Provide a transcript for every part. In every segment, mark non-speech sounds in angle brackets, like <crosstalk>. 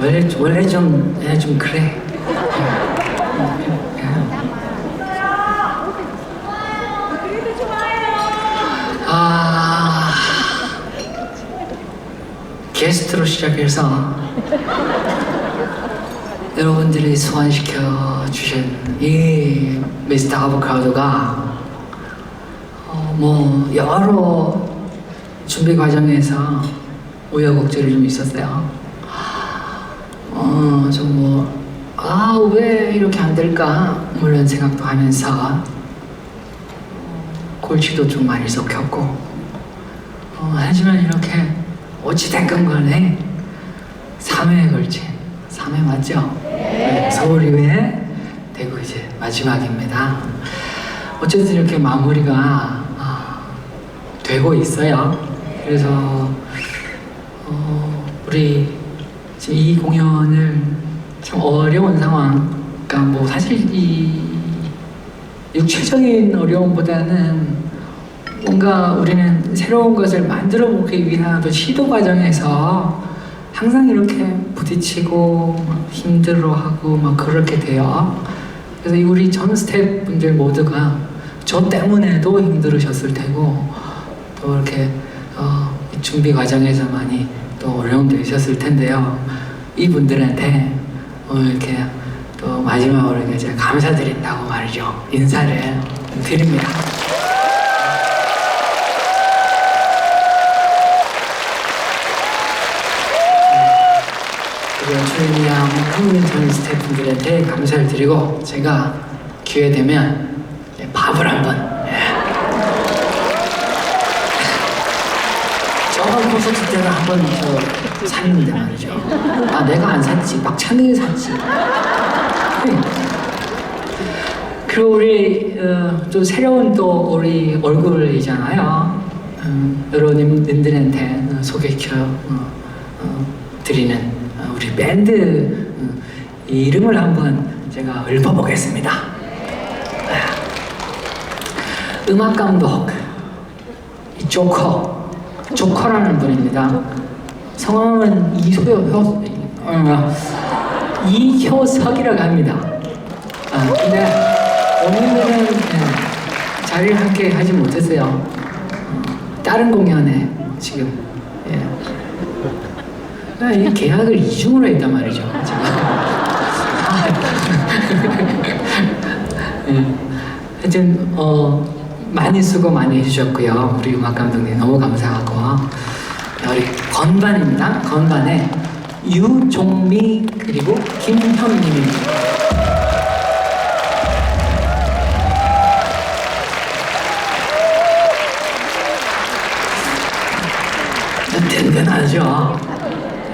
원래 원래 좀, 예, 좀 그래. 아 게스트로 시작해서 여러분들이 소환시켜 주신 이 미스터 아보카도가 어, 뭐 여러 준비 과정에서 우여곡절이 좀 있었어요. 어, 좀 뭐, 아, 왜 이렇게 안 될까? 뭐 이런 생각도 하면서 골치도 좀 많이 썩혔고, 어, 하지만 이렇게 어찌됐건 간에 3회에 걸친, 3회 맞죠? 네, 서울 이외에 대구 이제 마지막입니다. 어쨌든 이렇게 마무리가 아, 되고 있어요. 그래서 어, 우리 이 공연을 참 어려운 상황, 그러니까 뭐 사실 이 육체적인 어려움보다는 뭔가 우리는 새로운 것을 만들어 보기 위한 또 시도 과정에서 항상 이렇게 부딪히고 막 힘들어하고 막 그렇게 돼요. 그래서 이 우리 전 스태프분들 모두가 저 때문에도 힘들으셨을 테고 또 이렇게 어, 이 준비 과정에서 많이 또 있었을 텐데요. 이분들한테 오늘 이렇게 또 마지막으로 제가 감사드린다고 말이죠. 인사를 드립니다. 주인이랑 한국인 전 스태프분들한테 감사를 드리고 제가 기회 되면 밥을 한번 콘서트 때는 한번 저 샀는데 말이죠. 아 내가 안 샀지 막찬이 샀지. 네. 그리고 우리 어, 또 새로운 또 우리 얼굴이잖아요. 음, 여러분들한테 어, 소개시켜 어, 어, 드리는 어, 우리 밴드 어, 이 이름을 한번 제가 읊어보겠습니다. 아, 음악 감독 이 조커 조커라는 분입니다. 성함은 이소요 효 어, 이효석이라고 합니다. 아, 근데 오늘은 예, 자리를 함께 하지 못했어요. 어, 다른 공연에 지금 예. 아, 이 계약을 이중으로 했단 말이죠. 제가. <laughs> 예. 하여튼 어, 많이 수고 많이 해주셨고요. 우리 음악 감독님 너무 감사하고 우리 건반입니다. 건반에 유종미 그리고 김현님입니다. 든든하죠.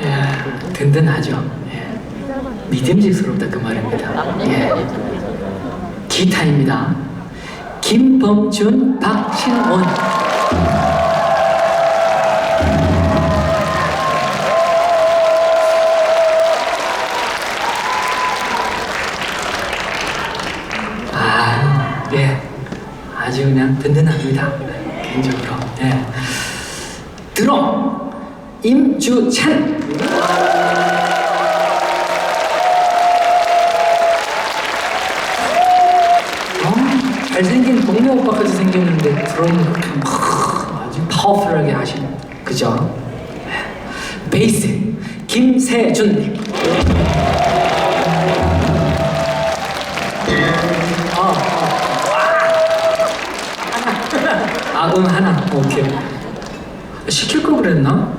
예, 든든하죠. 예. 믿음직스럽다 그 말입니다. 예. 기타입니다. 김범준, 박신원. 아, 예. 아주 그냥 든든합니다. 개인적으로. 예. 드럼 임주찬 생겼는데 드럼을 그렇게 막 아주 파워풀하게 하시는 그죠? 베이스 김세준님 어, 어. 아, 응 하나 오케이 시킬 걸 그랬나?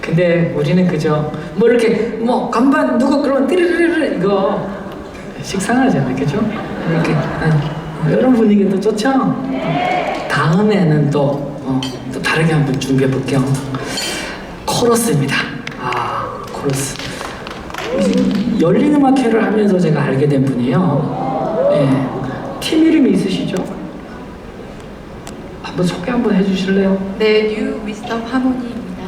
근데 우리는 그저 뭐 이렇게 뭐 간반 누가 그러면 띠르르르 이거 식상하잖아요, 그죠? 이렇게 응. 이런 분위기도 좋죠. 다음에는 또, 어, 또 다르게 한번 준비해 볼게요. 코러스입니다. 아, 코러스. 이 열린 음악회를 하면서 제가 알게 된 분이에요. 예. 팀 이름이 있으시죠? 한번 소개 한번 해주실래요? 네, 뉴 위스덤 하모니입니다.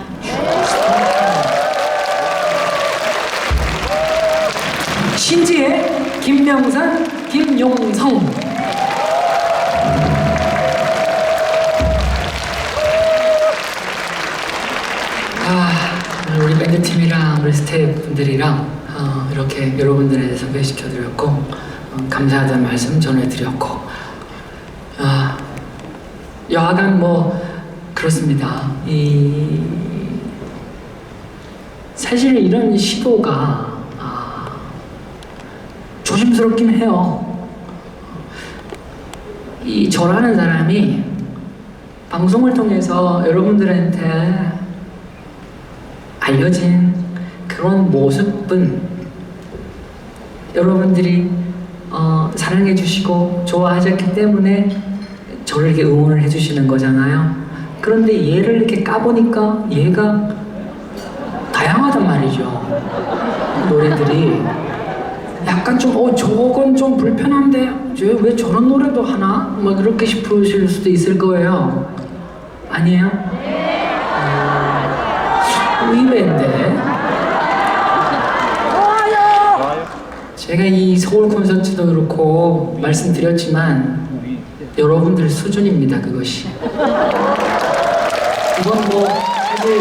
신지혜, 김명산, 김용성. 아, 오늘 우리 밴드 팀이랑 우리 스태프분들이랑 어, 이렇게 여러분들에 대해 소개시켜드렸고 어, 감사하다는 말씀 전해드렸고 아, 여하간 뭐 그렇습니다. 이 사실 이런 시도가 아, 조심스럽긴 해요. 이 저라는 사람이 방송을 통해서 여러분들한테 알려진 그런 모습은 여러분들이 어, 사랑해 주시고 좋아하셨기 때문에 저를 이렇게 응원을 해 주시는 거잖아요. 그런데 얘를 이렇게 까보니까 얘가 다양하단 말이죠. 노래들이 약간 좀, 어, 저건 좀 불편한데, 쟤왜 저런 노래도 하나? 뭐 그렇게 싶으실 수도 있을 거예요. 아니에요? 음, 의외인데. 제가 이 서울 콘서트도 그렇고 말씀드렸지만 여러분들 수준입니다 그것이. 이건 뭐 사실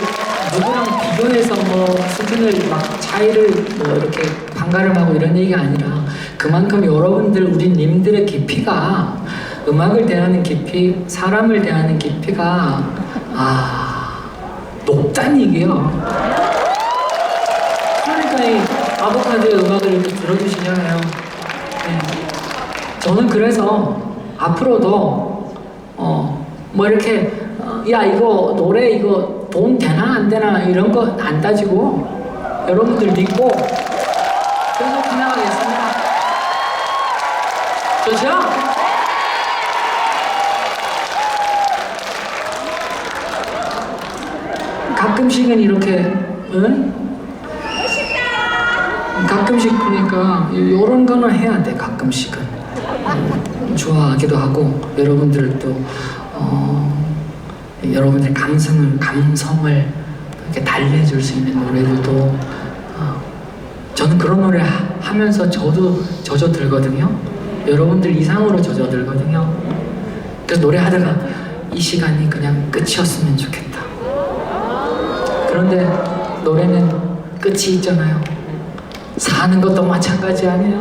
누구랑 비교해서 뭐 수준을 막 차이를 뭐 이렇게 반가름하고 이런 얘기가 아니라 그만큼 여러분들 우리 님들의 깊이가 음악을 대하는 깊이 사람을 대하는 깊이가 아 높다는 얘기예요 그러니까 이 아보카도의 음악을 이렇게 들어주시잖아요. 네. 저는 그래서 앞으로도 어 뭐 이렇게 어, 야 이거 노래 이거 돈 되나 안 되나 이런 거 안 따지고 여러분들 믿고 계속 진행하겠습니다. 좋죠? 가끔씩은 이렇게 응? 가끔씩 그러니까 이런 거는 해야 돼 가끔씩은. 음, 좋아하기도 하고 여러분들도 어, 여러분들 감성을 감성을 이렇게 달래줄 수 있는 노래들도 어, 저는 그런 노래 하- 하면서 저도 젖어들거든요. 여러분들 이상으로 젖어들거든요. 그래서 노래하다가 이 시간이 그냥 끝이었으면 좋겠다 그런데 노래는 끝이 있잖아요. 사는 것도 마찬가지 아니에요?